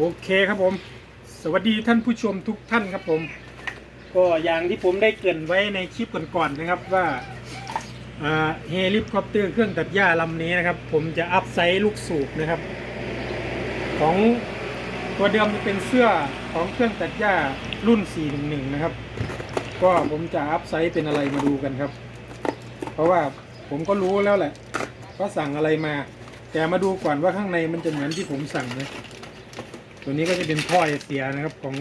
โอเคครับผม สวัสดีท่านผู้ชมทุกท่านครับผม ก็อย่างที่ผมได้เกรินไว้ในคลิปก่อนๆนะครับว่าเฮลิคอปเตอร์เครื่องตัดหญ้าลำนี้นะครับ ผมจะอัพไซส์ลูกสูบนะครับ ของตัวเดิมจะเป็นเสื้อของเครื่องตัดหญ้ารุ่น 411 นะครับ ก็ผมจะอัพไซส์เป็นอะไรมาดูกันครับ เพราะว่าผมก็รู้แล้วแหละว่าสั่งอะไรมา แต่มาดูก่อนว่าข้างในมันจะเหมือนที่ผมสั่งไหม ตัวนี้ก็จะเป็นท่อไอเสียนะครับของ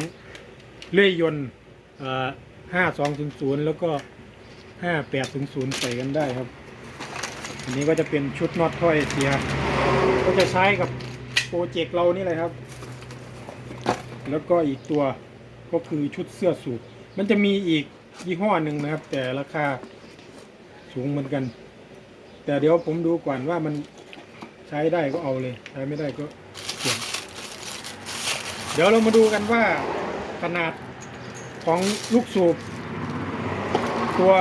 เลื่อยยนต์ห้าสองศูนย์ศูนย์แล้วก็ห้าแปดศูนย์ศูนย์ใส่กันได้ครับ อันนี้ก็จะเป็นชุดน็อตท่อไอเสีย ก็จะใช้กับโปรเจกต์เรานี่แหละครับ แล้วก็อีกตัวก็คือชุดเสื้อสูบมันจะมีอีกยี่ห้อหนึ่งนะครับ แต่ราคาสูงเหมือนกัน แต่เดี๋ยวผมดูก่อนว่ามันใช้ได้ก็เอาเลย ใช้ไม่ได้ก็เสียง เดี๋ยวเรามาดูกันว่าขนาดของลูกสูบ ตัว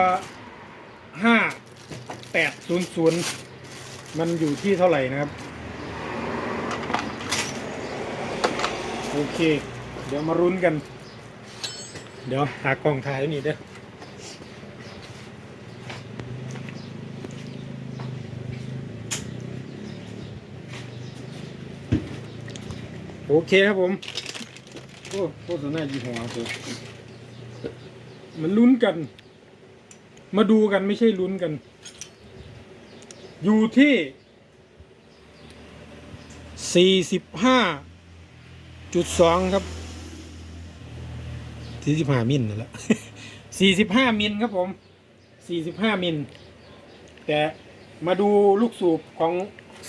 5800 มันอยู่ที่เท่าไหร่นะครับ โอเค เดี๋ยวมารุ้นกัน เดี๋ยวหากล่องถ่ายนี่เด้อโอเคครับผม อ้โฆษณายี่ห้อตัวมันลุ้นกัน มาดูกันไม่ใช่ลุ้นกัน อยู่ที่ 45จุดสองครับ45มิลนั่นแหละ45 มิลครับผม 45 มิล แต่มาดูลูกสูบของ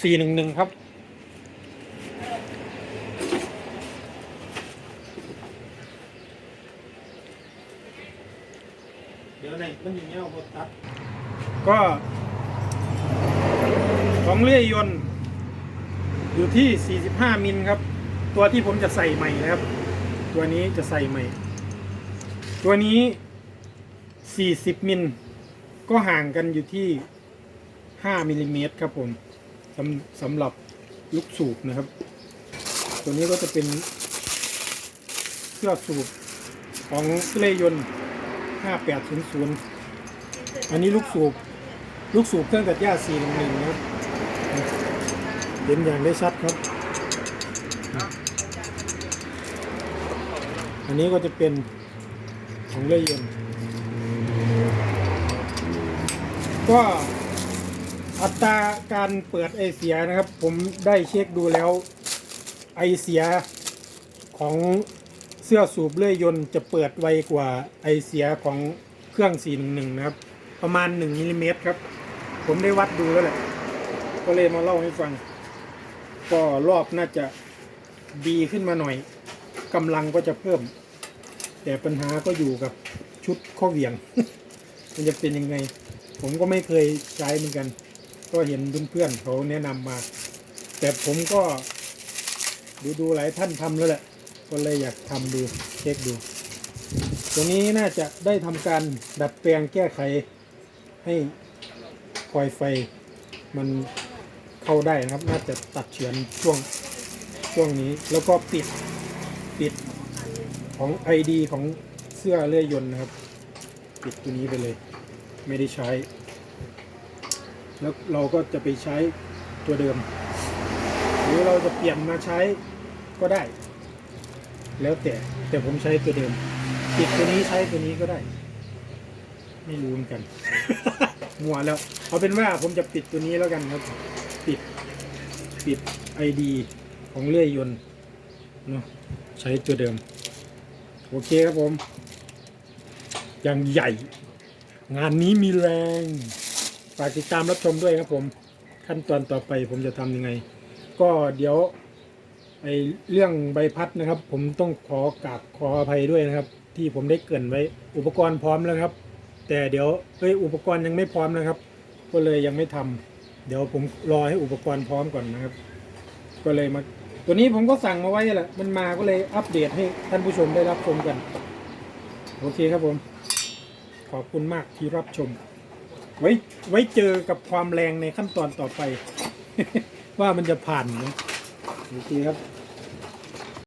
411 ครับ ดี๋ยวไหนมันอย่างเงี้ยเอาบตัดก็ของเลื่อยยนต์อยู่ที่ 45 มิลครับ ตัวที่ผมจะใส่ใหม่นะครับ ตัวนี้จะใส่ใหม่ ตัวนี้ 40 มิล ก็ห่างกันอยู่ที่ 5มิลลิเมตรครับผมสำสำหรับลูกสูบนะครับ ตัวนี้ก็จะเป็นเสื้อสูบของเลื่อยยนต์ 5800อันนี้ลูกสูบ ลูกสูบเครื่องตัดหญ้า411นะครับเห็นอย่างได้ชัดครับ อันนี้ก็จะเป็นของเลื่อยยนก็อัตราการเปิดไอเสียนะครับ ผมได้เช็คดูแล้วไอเสียของ เสื้อสูบเลื่อยยนต์จะเปิดไวกว่าไอเสียของเครื่อง 411 นะครับ ประมาณ 1มิลลิเมตรครับ ผมได้วัดดูแล้วแหละ ก็เลยมาเล่าให้ฟัง ก็รอบน่าจะดีขึ้นมาหน่อยกำลังก็จะเพิ่ม แต่ปัญหาก็อยู่กับชุดข้อเหวี่ยง มันจะเป็นยังไง ผมก็ไม่เคยใช้เหมือนกัน ก็เห็นเพื่อนๆเขาแนะนำมา แต่ผมก็ดูดูหลายท่านทำแล้วแหละ ก็เลยอยากทำดูเช็คดู ตรงนี้น่าจะได้ทำการดัดแปลงแก้ไขให้คอยไฟมันเข้าได้นะครับ น่าจะตัดเฉือนช่วงช่วงนี้ แล้วก็ปิดปิดของ ID ของเสื้อเลื่อยยนต์นะครับ ปิดตัวนี้ไปเลย ไม่ได้ใช้ แล้วเราก็จะไปใช้ตัวเดิม หรือเราจะเปลี่ยนมาใช้ก็ได้ แล้วแต่แต่ผมใช้ตัวเดิมปิดตัวนี้ใช้ตัวนี้ก็ได้ ไม่รู้เหมือนกัน มัวแล้วเอาเป็นว่าผมจะปิดตัวนี้แล้วกันครับ ปิดปิด ID ของเลื่อยยนต์เนาะใช้ตัวเดิม โอเคครับผมอย่างใหญ่ งานนี้มีแรงฝากติดตามรับชมด้วยครับผม ขั้นตอนต่อไปผมจะทำยังไง ก็เดี๋ยว ไอเรื่องใบพัดนะครับ ผมต้องขอกราบขออภัยด้วยนะครับ ที่ผมได้เกรินไว้อุปกรณ์พร้อมแล้วครับ แต่เดี๋ยวเอ้ยอุปกรณ์ยังไม่พร้อมนะครับ ก็เลยยังไม่ทำเดี๋ยวผมรอให้อุปกรณ์พร้อมก่อนนะครับ ก็เลยมาตัวนี้ผมก็สั่งมาไว้แหละมันมาก็เลยอัปเดตให้ท่านผู้ชมได้รับชมกัน โอเคครับผม ขอบคุณมากที่รับชม ไว้ไว้เจอกับความแรงในขั้นตอนต่อไป ว่ามันจะผ่านไหม โอเคครับ